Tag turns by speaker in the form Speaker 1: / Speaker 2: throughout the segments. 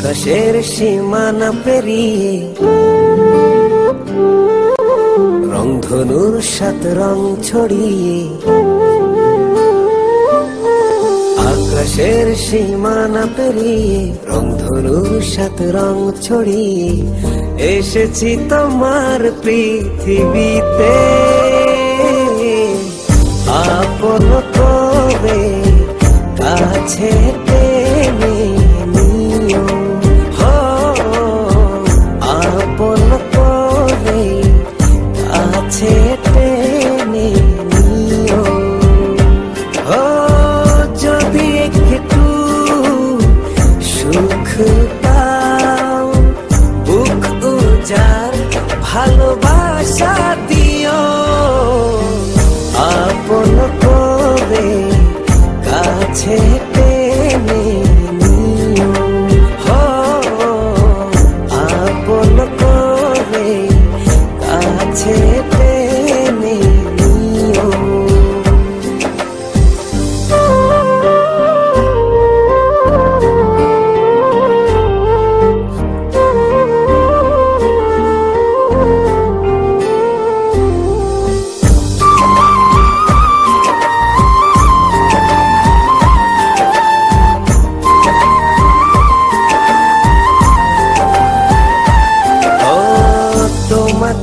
Speaker 1: আকাশের সীমানা পেরিয়ে রংধনুর সাত রং ছড়িয়ে আকাশের সীমানা পেরিয়ে রংধনুর সাত রং ছড়িয়ে এসেছি তোমার পৃথিবীতে। আপন করে কাছে সুখ বুক উজার ভালোবাসা দিও।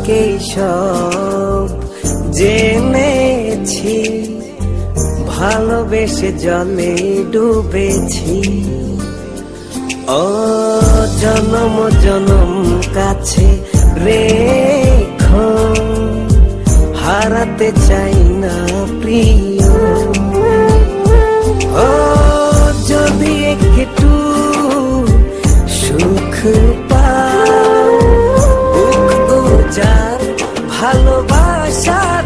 Speaker 1: তোমাকে সব জেনেছি, ভালোবেসে জলে ডুবেছি। ও জনম জনম কাছে রেখো, হারাতে চাই না প্রিয়। ভালোবাসা